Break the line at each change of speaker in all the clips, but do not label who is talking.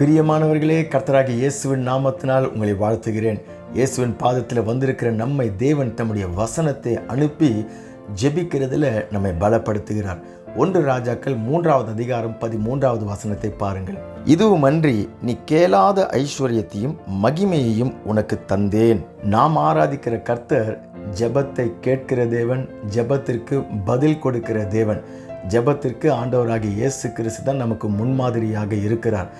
பிரியமானவர்களே கர்த்தராக இயேசுவின் நாமத்தினால் உங்களை வாழ்த்துகிறேன். இயேசுவின் பாதத்தில் வந்திருக்கிற நம்மை தேவன் தம்முடைய வசனத்தை அனுப்பி ஜெபிக்கிறதுல நம்மை பலப்படுத்துகிறார். ஒன்று ராஜாக்கள் மூன்றாவது அதிகாரம் பதிமூன்றாவது வசனத்தை பாருங்கள். இதுவும் அன்றி நீ கேளாத ஐஸ்வர்யத்தையும் மகிமையையும் உனக்கு தந்தேன். நாம் ஆராதிக்கிற கர்த்தர் ஜெபத்தை கேட்கிற தேவன் ஜெபத்திற்கு பதில் கொடுக்கிற தேவன். ஜெபத்திற்கு ஆண்டவராகிய இயேசு கிறிஸ்து தான் நமக்கு முன்மாதிரியாக இருக்கிறார்.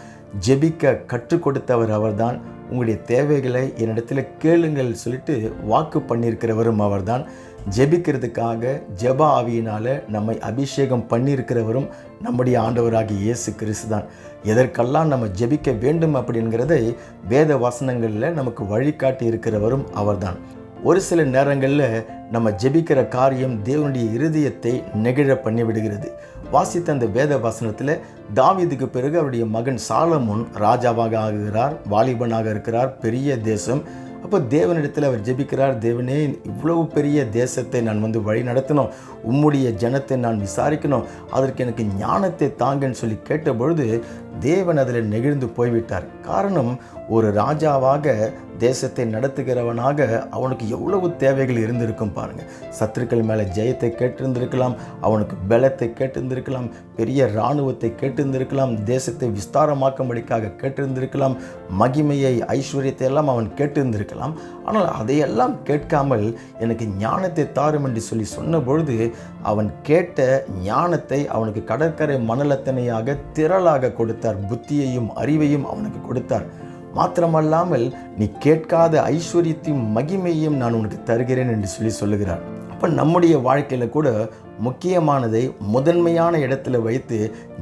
ஜெபிக்க கற்றுக் கொடுத்தவர் அவர்தான். உங்களுடைய தேவைகளை என்னிடத்தில் கேளுங்கள் சொல்லிட்டு வாக்கு பண்ணியிருக்கிறவரும் அவர்தான். ஜெபிக்கிறதுக்காக ஜெப ஆவியினால் நம்மை அபிஷேகம் பண்ணியிருக்கிறவரும் நம்முடைய ஆண்டவராகிய இயேசு கிறிஸ்து தான் எதற்கெல்லாம் நம்ம ஜெபிக்க வேண்டும் அப்படிங்கிறதை வேத வசனங்களில் நமக்கு வழிகாட்டி இருக்கிறவரும் அவர்தான். ஒரு சில நேரங்களில் நம்ம ஜெபிக்கிற காரியம் தேவனுடைய இருதயத்தை நெகிழ பண்ணி விடுகிறது வாசித்த அந்த வேத வசனத்தில் தாவீதுக்கு பிறகு அவருடைய மகன் சாலமுன் ராஜாவாக ஆகுகிறார் வாலிபனாக இருக்கிறார் பெரிய தேசம். அப்போ தேவனிடத்தில் அவர் ஜெபிக்கிறார் தேவனே இவ்வளவு பெரிய தேசத்தை நான் வந்து வழி நடத்தணும். உம்முடைய ஜனத்தை நான் விசாரிக்கணும். அதற்கு எனக்கு ஞானத்தை தாங்கன்னு சொல்லி கேட்டபொழுது தேவன் அதில் நெகிழ்ந்து போய்விட்டார். காரணம் ஒரு ராஜாவாக தேசத்தை நடத்துகிறவனாக அவனுக்கு எவ்வளவு தேவைகள் இருந்திருக்கும் பாருங்கள் சத்துருக்கள் மேலே ஜெயத்தை கேட்டிருந்திருக்கலாம் அவனுக்கு பலத்தை கேட்டிருந்திருக்கலாம் பெரிய இராணுவத்தை கேட்டிருந்திருக்கலாம் தேசத்தை விஸ்தாரமாக்கும்படிக்காக கேட்டிருந்திருக்கலாம் மகிமையை ஐஸ்வர்யத்தை எல்லாம் அவன் கேட்டிருந்திருக்கலாம். ஆனால் அதையெல்லாம் கேட்காமல் எனக்கு ஞானத்தை தாரும் என்று சொல்லி சொன்ன பொழுது அவன் கேட்ட ஞானத்தை அவனுக்கு கடற்கரை மணலத்தனையாக திரளாக கொடுத்தார். புத்தியையும் அறிவையும் அவனுக்கு கொடுத்தார். மாத்திரமல்லாமல் நீ கேட்காத ஐஸ்வர்யத்தையும் மகிமையும் நான் உனக்கு தருகிறேன் என்று சொல்லி சொல்லுகிறார். அப்போ நம்முடைய வாழ்க்கையில் கூட முக்கியமானதை முதன்மையான இடத்துல வைத்து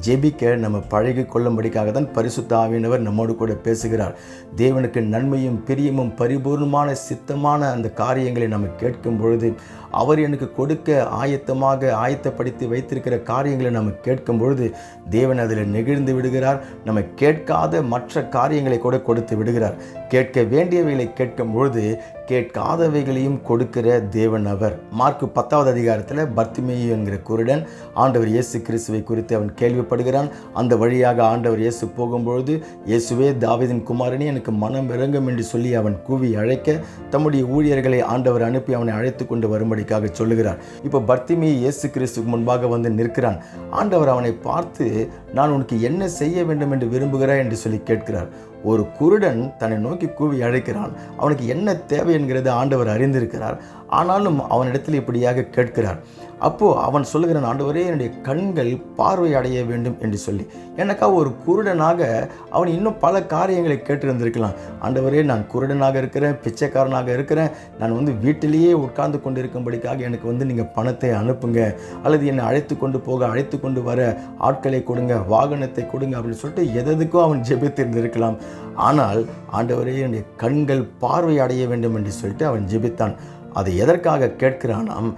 ஜெபிக்க நம்ம பழகி கொள்ளும்படிக்காக தான் பரிசுத்த ஆவியினவர் நம்மோடு கூட பேசுகிறார். தேவனுக்கு நன்மையும் பிரியமும் பரிபூர்ணமான சித்தமான அந்த காரியங்களை நம்ம கேட்கும் பொழுது அவர் எனக்கு கொடுக்க ஆயத்தமாக ஆயத்தப்படுத்தி வைத்திருக்கிற காரியங்களை நம்ம கேட்கும் பொழுது தேவன் அதில் நெகிழ்ந்து விடுகிறார். நம்ம கேட்காத மற்ற காரியங்களை கூட கொடுத்து விடுகிறார். கேட்க வேண்டியவைகளை கேட்கும் பொழுது கேட்காதவைகளையும் கொடுக்கிற தேவன் அவர். மார்க்கு பத்தாவது அதிகாரத்தில் பர்த்திமேயு என்கிற குருடன் ஆண்டவர் இயேசு கிறிஸ்துவை குறித்து அவன் கேள்விப்படுகிறான். அந்த வழியாக ஆண்டவர் இயேசு போகும்பொழுது இயேசுவே தாவிதின் குமாரனே எனக்கு மனம் இறங்கும் என்று சொல்லி அவன் கூவி அழைக்க தம்முடைய ஊழியர்களை ஆண்டவர் அனுப்பி அவனை அழைத்து கொண்டு வரும்படிக்காக சொல்லுகிறார். இப்போ பர்த்திமேயு இயேசு கிறிஸ்துக்கு முன்பாக வந்து நிற்கிறான். ஆண்டவர் அவனை பார்த்து நான் உனக்கு என்ன செய்ய வேண்டும் என்று விரும்புகிறாய்? என்று சொல்லி கேட்கிறார். ஒரு குருடன் தன்னை நோக்கி கூவி அழைக்கிறான். அவனுக்கு என்ன தேவை என்கிறது ஆண்டவர் அறிந்திருக்கிறார். ஆனாலும் அவனிடத்தில் இப்படியாக கேட்கிறார். அப்போது அவன் சொல்லுகிறான் ஆண்டவரே என்னுடைய கண்கள் பார்வை அடைய வேண்டும் என்று சொல்லி. எனக்காக ஒரு குருடனாக அவன் இன்னும் பல காரியங்களை கேட்டிருந்திருக்கலாம். ஆண்டவரே நான் குருடனாக இருக்கிறேன் பிச்சைக்காரனாக இருக்கிறேன். நான் வந்து வீட்டிலேயே உட்கார்ந்து கொண்டு இருக்கும்படிக்காக எனக்கு வந்து நீங்கள் பணத்தை அனுப்புங்க. அல்லது என்னை அழைத்து கொண்டு போக அழைத்து கொண்டு வர ஆட்களை கொடுங்க வாகனத்தை கொடுங்க அப்படின்னு சொல்லிட்டு எதற்கும் அவன் ஜெபித்திருந்திருக்கலாம். ஆனால் ஆண்டவரே என்னுடைய கண்கள் பார்வை அடைய வேண்டும் என்று சொல்லிட்டு அவன் ஜெபித்தான். அதை எதற்காக கேட்கிறானாம்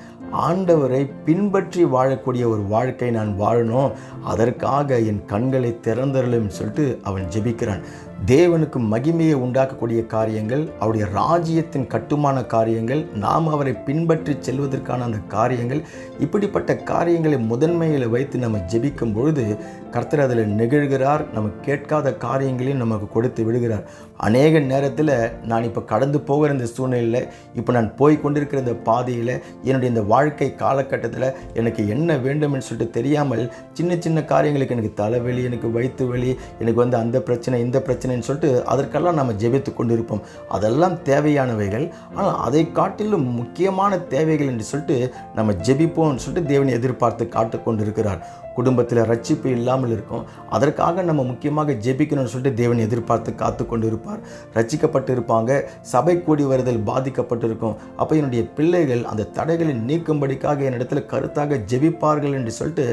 ஆண்டவரை பின்பற்றி வாழக்கூடிய ஒரு வாழ்க்கை நான் வாழணும் அதற்காக என் கண்களை திறந்தரலும் சொல்லிட்டு அவன் ஜெபிக்கிறான். தேவனுக்கு மகிமையை உண்டாக்கக்கூடிய காரியங்கள் அவருடைய ராஜ்யத்தின் கட்டுமான காரியங்கள் நாம் அவரை பின்பற்றி செல்வதற்கான அந்த காரியங்கள் இப்படிப்பட்ட காரியங்களை முதன்மையில் வைத்து நம்ம ஜெபிக்கும் பொழுது கர்த்தர் அதில் நிகழ்கிறார் நம்ம கேட்காத காரியங்களையும் நமக்கு கொடுத்து விடுகிறார். அநேக நேரத்தில் நான் இப்போ கடந்து போகிற இந்த சூழ்நிலையில் இப்போ நான் போய் கொண்டிருக்கிற இந்த பாதையில் என்னுடைய இந்த வாழ்க்கை காலகட்டத்தில் எனக்கு என்ன வேண்டும்னு சொல்லிட்டு தெரியாமல் சின்ன சின்ன காரியங்களுக்கு எனக்கு தலைவலி எனக்கு வயிற்று வலி எனக்கு வந்து அந்த பிரச்சனை இந்த பிரச்சனை பிரச்சனைன்னு சொல்லிட்டு அதற்கெல்லாம் நம்ம ஜெபித்து கொண்டிருப்போம். அதெல்லாம் தேவையானவைகள். ஆனால் அதை காட்டிலும் முக்கியமான தேவைகள் என்று சொல்லிட்டு நம்ம ஜெபிப்போம்னு சொல்லிட்டு தேவனை எதிர்பார்த்து காட்டு கொண்டிருக்கிறார். குடும்பத்தில் ரட்சிப்பு இல்லாமல் இருக்கும். அதற்காக நம்ம முக்கியமாக ஜெபிக்கணும்னு சொல்லிட்டு தேவன் எதிர்பார்த்து காத்து கொண்டு இருப்பார் ரட்சிக்கப்பட்டு இருப்பாங்க. சபை கூடி வருதல் பாதிக்கப்பட்டிருக்கும். அப்போ என்னுடைய பிள்ளைகள் அந்த தடைகளை நீக்கும்படிக்காக என்னிடத்தில் கருத்தாக ஜெபிப்பார்கள் என்று சொல்லிட்டு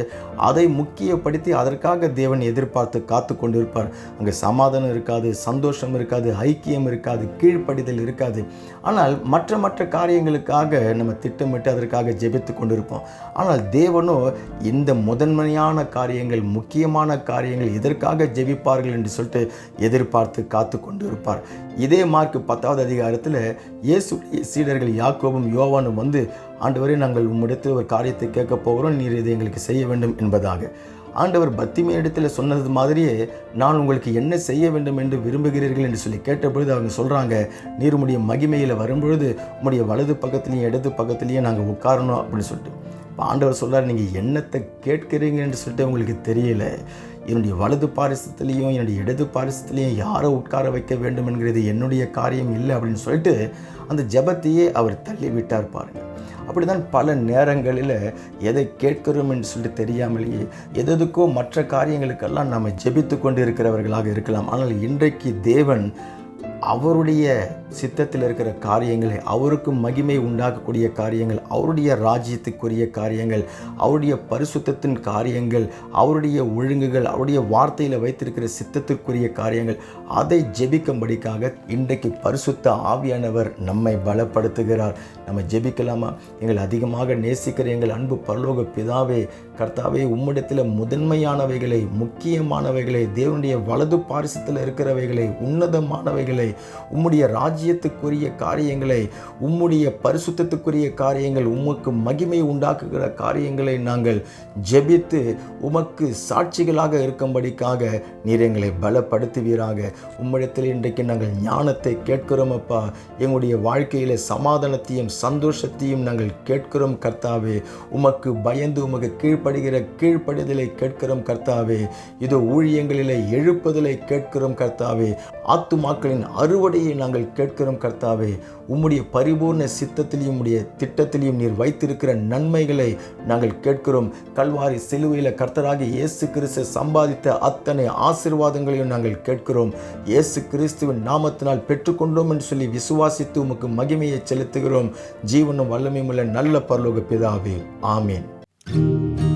அதை முக்கியப்படுத்தி அதற்காக தேவன் எதிர்பார்த்து காத்து கொண்டு இருப்பார் அங்கே சமாதானம் இருக்காது சந்தோஷம் இருக்காது ஐக்கியம் இருக்காது கீழ்ப்படிதல் இருக்காது. ஆனால் மற்ற மற்ற காரியங்களுக்காக நம்ம திட்டமிட்டு அதற்காக ஜெபித்து கொண்டிருப்போம். ஆனால் தேவனோ இந்த முதன்மையான காரியங்கள் முக்கியமான காரியங்கள் எதற்காக ஜெபிப்பார்கள் என்று சொல்லிட்டு எதிர்பார்த்து காத்து கொண்டு இருப்பார் இதே மார்க் பத்தாவது அதிகாரத்தில் இயேசுடைய சீடர்கள் யாக்கோபும் யோவானும் வந்து ஆண்டவரே நாங்கள் உம்மிடத்தில் ஒரு காரியத்தை கேட்க போகிறோம் நீர் இதை எங்களுக்கு செய்ய வேண்டும் என்பதாக. ஆண்டவர் பத்திமே இடத்துல சொன்னது மாதிரியே நான் உங்களுக்கு என்ன செய்ய வேண்டும் என்று விரும்புகிறீர்கள் என்று சொல்லி கேட்டபொழுது அவங்க சொல்கிறாங்க நீர் உடைய மகிமையில் வரும்பொழுது உங்களுடைய வலது பக்கத்துலேயும் இடது பக்கத்துலேயும் நாங்கள் உட்காரணும் அப்படின்னு சொல்லிட்டு. ஆண்டவர் சொல்கிறார் நீங்கள் என்னத்தை கேட்கிறீங்கன்னு சொல்லிட்டு உங்களுக்கு தெரியல. என்னுடைய வலது பாரிசத்துலேயும் என்னுடைய இடது பாரிசத்துலேயும் யாரை உட்கார வைக்க வேண்டும் என்கிறது என்னுடைய காரியம் இல்லை அப்படின்னு சொல்லிட்டு அந்த ஜெபத்தையே அவர் தள்ளி விட்டார் பாருங்க. அப்படிதான் பல நேரங்களில் எதை கேட்கிறோம் என்று சொல்லிட்டு தெரியாமலேயே எதற்கோ மற்ற காரியங்களுக்கெல்லாம் நம்ம ஜெபித்து கொண்டு இருக்கிறவர்களாக இருக்கலாம். ஆனால் இன்றைக்கு தேவன் அவருடைய சித்தத்தில் இருக்கிற காரியங்களை அவருக்கு மகிமை உண்டாக்கக்கூடிய காரியங்கள் அவருடைய ராஜ்யத்துக்குரிய காரியங்கள் அவருடைய பரிசுத்தத்தின் காரியங்கள் அவருடைய ஒழுங்குகள் அவருடைய வார்த்தையில் வைத்திருக்கிற சித்தத்திற்குரிய காரியங்கள் அதை ஜெபிக்கும்படிக்காக இன்றைக்கு பரிசுத்த ஆவியானவர் நம்மை பலப்படுத்துகிறார். நம்ம ஜெபிக்கலாமா? எங்களை அதிகமாக நேசிக்கிற எங்கள் அன்பு பரலோக பிதாவே கர்த்தாவே உம்மிடத்தில் முதன்மையானவைகளை முக்கியமானவைகளை தேவனுடைய வலது பாரிசத்தில் இருக்கிறவைகளை உன்னதமானவைகளை உம்முடைய ராஜ்யத்துக்குரிய காரியங்களை உம்முடைய பரிசுத்தத்துக்குரிய காரியங்கள் உமக்கு மகிமை உண்டாக்குகிற காரியங்களை நாங்கள் ஜெபித்து உமக்கு சாட்சிகளாக இருக்கும்படிக்காக நீர் எங்களை பலப்படுத்துவீராக. உம்மிடத்தில் இன்றைக்கு நாங்கள் ஞானத்தை கேட்கிறோம் அப்பா. எங்களுடைய வாழ்க்கையில் சமாதானத்தையும் சந்தோஷத்தையும் நாங்கள் கேட்கிறோம் கர்த்தாவே. உமக்கு பயந்து உமக்கு கீழ்ப்படுகிற கீழ்ப்படுதலை கேட்கிறோம் கர்த்தாவே. இது ஊழியங்களிலே எழுப்புதலை கேட்கிறோம் கர்த்தாவே. ஆத்துமாக்களின் அறுவடையை நாங்கள் கேட்கிறோம் கர்த்தாவே. உம்முடைய பரிபூர்ண சித்தத்திலையும் உடைய திட்டத்திலையும் நீர் வைத்திருக்கிற நன்மைகளை நாங்கள் கேட்கிறோம். கல்வாரி சிலுவையில் கர்த்தராகி இயேசு கிறிஸ்து சம்பாதித்த அத்தனை ஆசீர்வாதங்களையும் நாங்கள் கேட்கிறோம். இயேசு கிறிஸ்துவின் நாமத்தினால் பெற்றுக்கொண்டோம் என்று சொல்லி விசுவாசித்து உமக்கு மகிமையை செலுத்துகிறோம். ஜீவனும் வல்லமையும் உள்ள நல்ல பரலோக பிதாவே. ஆமீன்.